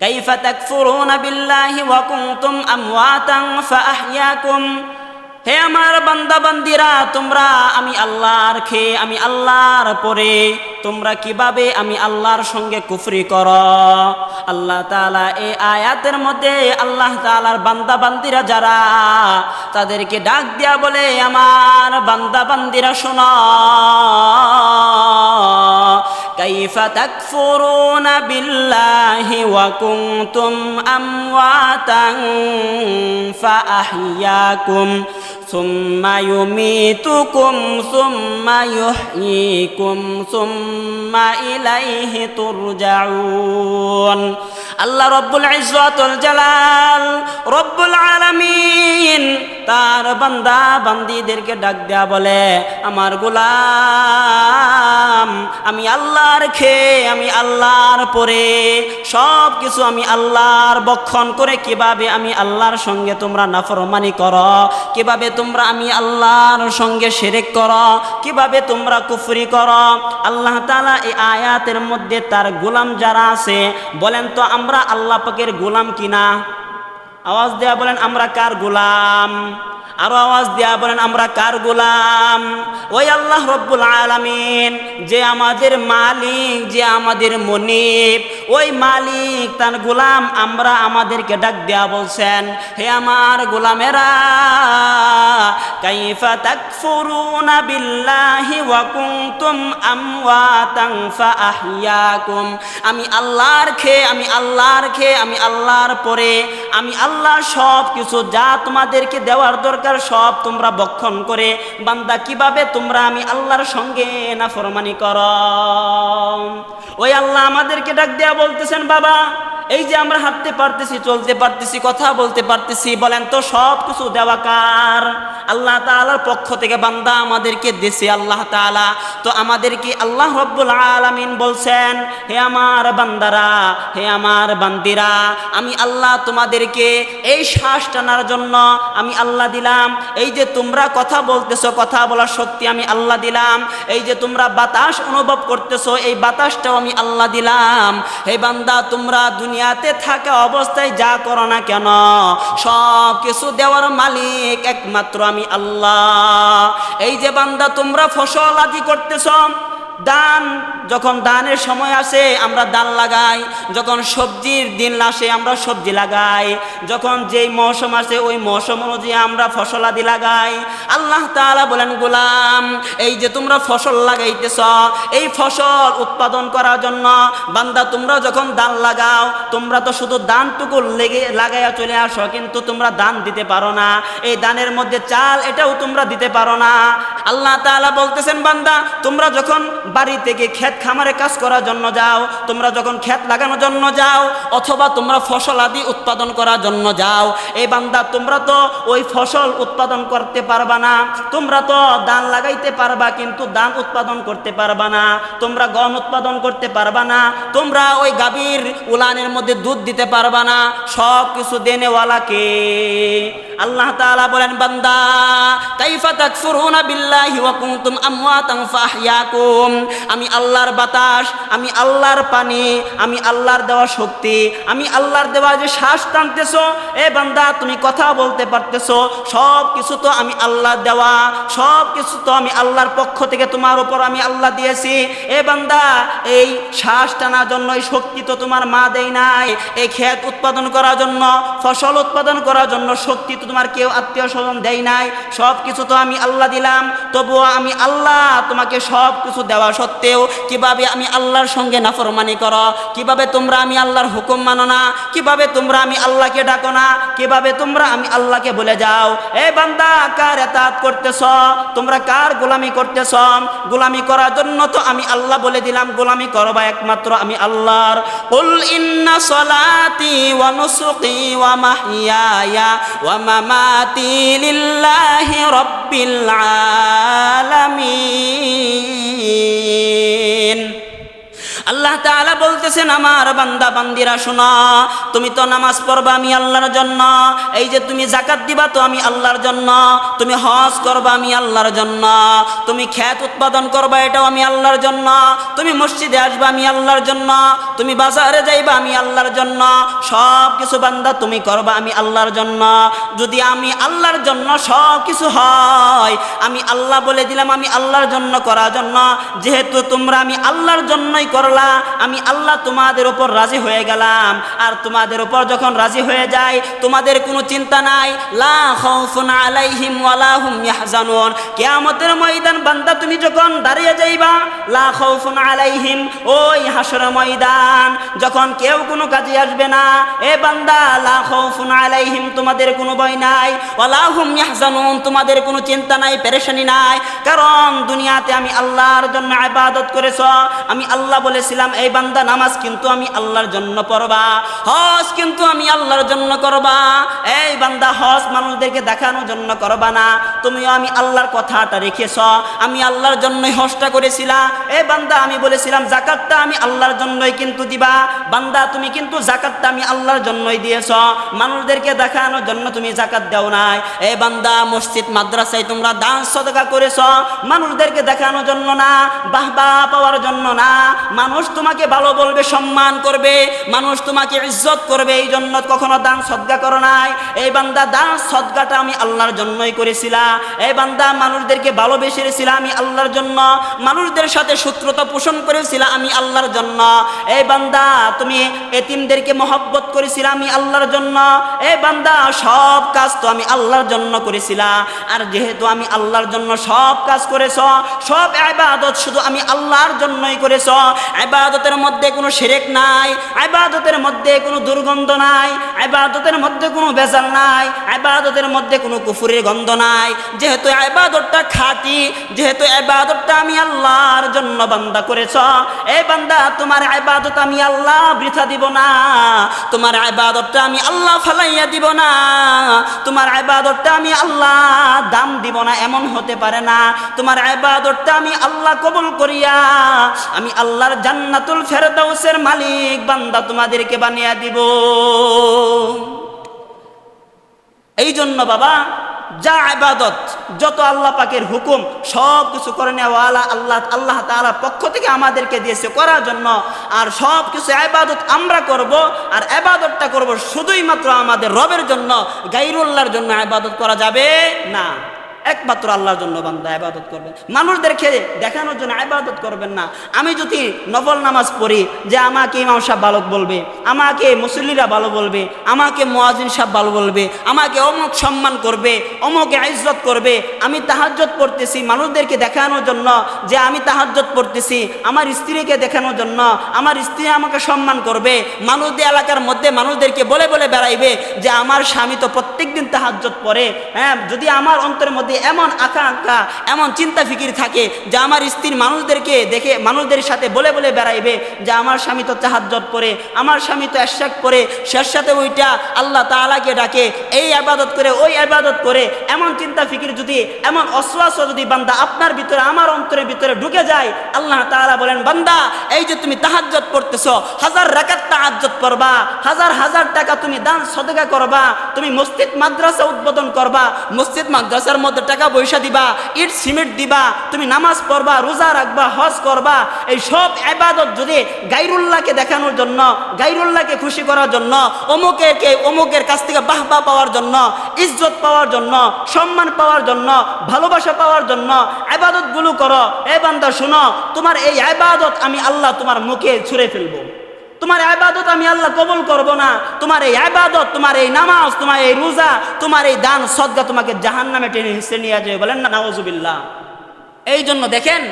তাকফুরুনা বিল্লাহি ওয়া কুনতুম আমওয়াতান ফাআহইয়াকুম হে আমার বান্দা বান্দিরা তোমরা আমি আল্লাহর খেয়ে, আমি আল্লাহর পরে, তোমরা কীভাবে আমি আল্লাহর সঙ্গে কুফরি কর? আল্লাহ তাআলা এই আয়াতের মধ্যে আল্লাহ তাআলার বান্দা বান্দিরা যারা, তাদেরকে ডাক দিয়া বলে, আমার বান্দা বান্দিরা শোনো। كيف تكفرون بالله وكنتم أمواتا فأحياكم ثم يميتكم ثم يحييكم ثم إليه ترجعون الله رب العزة الجلال رب العالمين তার বান্দা বান্দিদেরকে ডাক দেয়া বলে, আমার গোলাম, আমি আল্লাহর খেয়ে, আমি আল্লাহর পরে সব কিছু আমি আল্লাহর বক্ষণ করে কীভাবে আমি আল্লাহর সঙ্গে তোমরা নাফরমানি করো? কীভাবে তোমরা আমি আল্লাহর সঙ্গে শিরিক করো? কীভাবে তোমরা কুফরি করো? আল্লাহ তালা এই আয়াতের মধ্যে তার গোলাম যারা আছে, বলেন তো, আমরা আল্লাহ পাকের গোলাম কিনা? আওয়াজ দেয়া বলেন, আমরা কার গোলাম? আরও আওয়াজ দেয়া বলেন, আমরা কার গোলাম? ওই আল্লাহ রব্বুল আলামিন, যে আমাদের মালিক, যে আমাদের মনিব ওই মালিক তার গোলাম, আমরা আমাদেরকে ডাক দেয়া বলছেন, হে আমার গোলামেরা, কাইফা বিল্লাহি আমি আল্লাহর খেয়ে, আমি আল্লাহর খেয়ে, আমি আল্লাহর পরে, আমি আল্লাহর সব কিছু যা তোমাদেরকে দেওয়ার দরকার সব তোমরা বক্ষণ করে, বান্দা, কীভাবে তোমরা আমি আল্লাহর সঙ্গে না ফরমানি কর? ওই আল্লাহ আমাদেরকে ডাক দেয়া বলতেছেন বাবা এই যে আমরা হাঁটতে পারতেছি, চলতে পারতেছি, কথা বলতে পারতেছি, বলেন তো সব কিছু দেওয়া কার? আল্লাহ তাআলার পক্ষ থেকে বান্দা আমাদেরকে দেশে আল্লাহ তাআলা। তো আমাদেরকে আল্লাহ রব্বুল আলামিন বলছেন, হে আমার বান্দারা, হে আমার বান্দিরা, আমি আল্লাহ তোমাদেরকে এই শ্বাস টানার জন্য আমি আল্লাহ দিলাম। এই যে তোমরা কথা বলতেছো, কথা বলার শক্তি আমি আল্লাহ দিলাম। এই যে তোমরা বাতাস অনুভব করতেছো, এই বাতাসটাও আমি আল্লাহ দিলাম। হে বান্দা, তোমরা দুনিয়াতে থাকা অবস্থায় যা করো না কেন? সব কিছু দেওয়ার মালিক একমাত্র আমি আল্লাহ। এই যে বান্দা, তোমরা ফসল আদি করতেছ দান, যখন দানের সময় আসে, আমরা দান লাগাই। যখন সবজির দিন আসে, আমরা সবজি লাগাই। যখন যেই মৌসুম আসে, ওই মৌসুম অনুযায়ী আমরা ফসল আদি লাগাই। আল্লাহ তাআলা বলেন, গোলাম, এই যে তোমরা ফসল লাগাইতেছ, এই ফসল উৎপাদন করার জন্য বান্দা, তোমরা যখন দান লাগাও, তোমরা তো শুধু দানটুকু লেগে, লাগাইয়া চলে আসো, কিন্তু তোমরা দান দিতে পারো না। এই দানের মধ্যে চাল, এটাও তোমরা দিতে পারো না। আল্লাহ তাআলা বলতেছেন, বান্দা, তোমরা যখন বাড়ি থেকে ক্ষেত খামারে কাজ করার জন্য যাও, তোমরা যখন ক্ষেত লাগানোর জন্য যাও, অথবা তোমরা ফসল আদি উৎপাদন করার জন্য যাও এই বান্দা, তোমরা তো ওই ফসল উৎপাদন করতে পারবা না, তোমরা তো ধান লাগাইতে পারবা, কিন্তু ধান উৎপাদন করতে পারবা না, তোমরা গম উৎপাদন করতে পারবা না, তোমরা ওই গাভীর উলানের মধ্যে দুধ দিতে পারবা না সব কিছু দেনেওয়ালাকে আল্লাহ তাআলা বলেন, বান্দা, কাইফা তাকফুরুনা বিল্লাহি ওয়া কুনতুম আমওয়াতান ফাহইয়াকুম। আমি আল্লাহর বাতাস, আমি আল্লাহর পানি, আমি আল্লাহর দেওয়া শক্তি, আমি আল্লাহর দেওয়া যে শ্বাস টানতেছো, এ বান্দা, তুমি কথা বলতে পারতেছো, সব কিছু তো আমি আল্লাহ দেওয়া, সব কিছু তো আমি আল্লাহর পক্ষ থেকে তোমার উপর আমি আল্লাহ দিয়েছি। এ বান্দা, এই শ্বাস টানার জন্য, এই শক্তি তো তোমার মা দেয় নাই, এই ক্ষেত উৎপাদন করার জন্য, ফসল উৎপাদন করার জন্য শক্তি তো তোমার কেউ আত্মীয় স্বজন দেয় নাই সব কিছু তো আমি আল্লাহ দিলাম, তবুও আমি আল্লাহ তোমাকে সব কিছু দেওয়া সত্ত্বেও কীভাবে আমি আল্লাহর সঙ্গে নাফরমানি করো? কীভাবে তোমরা আমি আল্লাহর হুকুম মানো না? কীভাবে তোমরা আমি আল্লাহকে ডাকো না? কীভাবে তোমরা আমি আল্লাহকে বলে যাও? এ বান্দা, কার এতাত করতেছ? তোমরা কার গোলামি করতেছ? গোলামি করার জন্য তো আমি আল্লাহ বলে দিলাম, গোলামি করবা একমাত্র আমি আল্লাহর। কুল ইন্না সলাতি ওয়া নুসুকি ওয়া মাহইয়ায়া ওয়া মামাতি লিল্লাহি রব্বিল আলামিন আল্লাহ তাআলা বলতেছেন আমার বান্দা বান্দিরা শোনা তুমি তো নামাজ পড়বা আমি আল্লাহর জন্য এই যে তুমি জাকাত দিবা তো আমি আল্লাহর জন্য তুমি হজ করবা আমি আল্লাহর জন্য তুমি খ্যাত উৎপাদন করবা এটাও আমি আল্লাহর জন্য তুমি মসজিদে আসবা আমি আল্লাহর জন্য তুমি বাজারে যাইবা আমি আল্লাহর জন্য সব কিছু বান্দা তুমি করবা আমি আল্লাহর জন্য যদি আমি আল্লাহর জন্য সব কিছু হয় আমি আল্লাহ বলে দিলাম আমি আল্লাহর জন্য করার জন্য যেহেতু তোমরা আমি আল্লাহর জন্যই করলা আমি আল্লাহ তোমাদের উপর রাজি হয়ে গেলাম। আর তোমাদের উপর যখন রাজি হয়ে যায়, তোমাদের কোনো চিন্তা নাই। ময়দান, বান্দা, তুমি যখন দাঁড়িয়ে যাইবা আলাইহিম, ওই ময়দান, যখন কেউ কোনো কাজে আসবে না, এ বান্দা, লা আলাইহিম, তোমাদের কোনো ভয় নাই। ওয়ালা হুম ইয়াহজানুন, তোমাদের কোনো চিন্তা নাই, পেরেশানি নাই। কারণ দুনিয়াতে আমি আল্লাহর জন্য ইবাদত করেছ, আমি আল্লাহ বলেছিলাম, এই বান্দা, নামাজ কিন্তু আমি আল্লাহর জন্য পড়বা, হজ কিন্তু আমি আল্লাহর জন্য করবা। এই বান্দা, হজ মানুষদেরকে দেখানোর জন্য করবা না। তুমিও আমি আল্লাহর কথাটা রেখেছ, আমি আল্লাহর জন্যই হজটা করেছিলাম এই বান্দা, আমি বলেছিলাম, জাকাতটা আমি আল্লাহর জন্যই কিন্তু দিবা। বান্দা, তুমি কিন্তু জাকাতটা আমি আল্লাহর জন্যই দিয়েছ। মানুষদেরকে দেখানোর জন্য তুমি জাকাত দাও নাই। এই বান্দা, মসজিদ, মাদ্রাসায় তোমরা দান সদকা করেছ। মানুষদেরকে দেখানোর জন্য না, বাহবা পাওয়ার জন্য না। মানুষ তোমাকে ভালো বলবে, সম্মান করবে, মানুষ তোমাকে ইজ্জত করবে এই জন্য কখনো দান, সদগা করো নাই। এই বান্দা, দান, সদগাটা আমি আল্লাহর জন্যই করেছিলাম এই বান্দা, মানুষদেরকে ভালোবেসেছিলাম আমি আল্লাহর জন্য। মানুষদের সাথে সূত্রতা পোষণ করেছিলাম আমি আল্লাহর জন্য। এই বান্দা, তুমি এতিমদেরকে মহব্বত করেছিলাম আমি আল্লাহর জন্য। এই বান্দা, সব কাজ তো আমি আল্লাহর জন্য করেছিলাম আর যেহেতু আমি আল্লাহর জন্য সব কাজ করেছ, সব ইবাদত শুধু আমি আল্লাহর জন্যই করেছ ইবাদতের মধ্যে কোনো শিরেক নাই ইবাদতের মধ্যে কোনো দুর্গন্ধ নাই ইবাদতের মধ্যে কোনো বেজাল নাই ইবাদতের মধ্যে কোনো কুফুরের গন্ধ নাই। যেহেতু ইবাদতটা খাঁটি, যেহেতু ইবাদতটা আমি আল্লাহর জন্য বান্দা করেছ এই বান্দা, তোমার ইবাদত আমি আল্লাহ বৃথা দিব না, তোমার ইবাদতটা আমি আল্লাহ ফালাইয়া দিব না, তোমার ইবাদতটা আমি আল্লাহ দাম দিব না, এমন হতে পারে না। তোমার ইবাদতটা আমি আল্লাহ কবুল করিয়া, আমি আল্লাহর জান্নাতুল ফেরদাউসের মালিক, বান্দা তোমাদেরকে বানিয়ে দিব। এই জন্য বাবা, যা আবাদত যত আল্লাহ পাকের হুকুম, সব কিছু করে নেওয়ালা আল্লাহ আল্লাহ তাআলার পক্ষ থেকে আমাদেরকে দিয়েছে করার জন্য। আর সব কিছু আবাদত আমরা করব, আর আবাদতটা করব শুধুই মাত্র আমাদের রবের জন্য, গাইরুল্লাহর জন্য আবাদত করা যাবে না। একমাত্র আল্লাহর জন্য বান্দা আবাদত করবেন মানুষদেরকে দেখানোর জন্য আবাদত করবেন না। আমি যদি নফল নামাজ পড়ি, যে আমাকে ইমাম সাহেব বালক বলবে, আমাকে মুসল্লিরা ভালো বলবে, আমাকে মোয়াজিন সাহেব ভালো বলবে, আমাকে অমুক সম্মান করবে, অমুকে ইজ্জত করবে, আমি তাহাজ্জত পড়তেছি মানুষদেরকে দেখানোর জন্য যে আমি তাহাজ্জত পড়তেছি, আমার স্ত্রীকে দেখানোর জন্য, আমার স্ত্রী আমাকে সম্মান করবে মানুষদের এলাকার মধ্যে মানুষদেরকে বলে বলে বেড়াইবে যে আমার স্বামী তো প্রত্যেকদিন তাহাজ্জত পড়ে হ্যাঁ যদি আমার অন্তরের মধ্যে এমন আকাঙ্ক্ষা, এমন চিন্তা ফিকির থাকে যে আমার স্ত্রীর মানুষদেরকে দেখে, মানুষদের সাথে বলে বলে বেড়াইবে যে আমার স্বামী তো তাহাজ্জত পড়ে আমার স্বামী তো এশাক পড়ে শেষ সাথে ওইটা আল্লাহ তাআলাকে ডাকে, এই আবাদত করে, ওই আবাদত করে। এমন চিন্তা ফিকির যদি, এমন অশ্বাস যদি বান্দা আপনার ভিতরে, আমার অন্তরের ভিতরে ঢুকে যায়, আল্লাহ তাআলা বলেন, বান্দা, এই যে তুমি তাহাজ্জত পড়তেছ, হাজার রাকাত তাহাজ্জত পড়বা, হাজার হাজার টাকা তুমি দান সদকা করবা, তুমি মসজিদ মাদ্রাসা উদ্বোধন করবা, মসজিদ মাদ্রাসার মধ্যে টাকা পয়সা দিবা, ইট, সিমেন্ট দিবা, তুমি নামাজ পড়বা, রোজা রাখবা, হজ করবা, এই সব আবাদত যদি গাইরুল্লাহকে দেখানোর জন্য, গাইরুল্লাহকে খুশি করার জন্য, অমুকেরকে অমুকের কাছ থেকে বাহবা পাওয়ার জন্য, ইজ্জত পাওয়ার জন্য, সম্মান পাওয়ার জন্য, ভালোবাসা পাওয়ার জন্য আবাদতগুলো করো। এ বান্দা, শুনো, তোমার এই আবাদত আমি আল্লাহ তোমার মুখে ছুঁড়ে ফেলব। তোমার আবাদত আমি আল্লাহ কবল করব না। তোমার এই আবাদত তোমার এই নামাজ, তোমার এই রোজা, তোমার এই দান, সদ্গা তোমাকে জাহান নামে টেনে হিসেবে নিয়ে যাবে বলেন না? নওয়াজুবিল্লাহ এই জন্য দেখেন